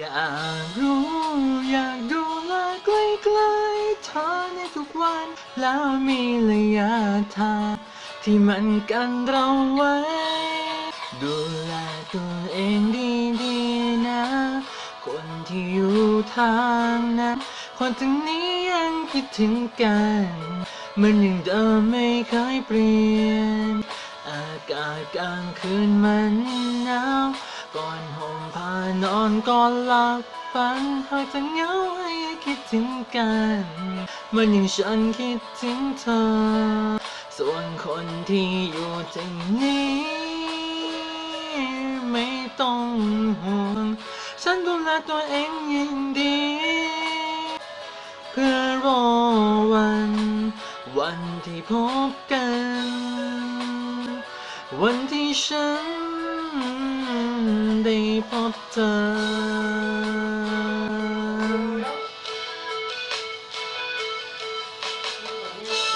อยากรู้อยากดูแลใกล้ๆเธอในทุกวัน แล้วมีระยะทางที่มันกันเราไว้ ดูแลตัวเองดีๆนะ คนที่อยู่ทางนั้น คนทั้งนี้ยังคิดถึงกัน มันยังเดิมไม่เคยเปลี่ยน อากาศกลางคืนมันหนาวก่อนห่มานอนก่อนหลับฝันหากจะเหงาให้คิดถึงกัน มันยังฉันคิดถึงเธอ ส่วนคนที่อยู่ที่นี้ ไม่ต้องห่วง ฉันดูแลตัวเองอย่างดี เพื่อรอวัน วันที่พบกัน วันที่ฉัน of.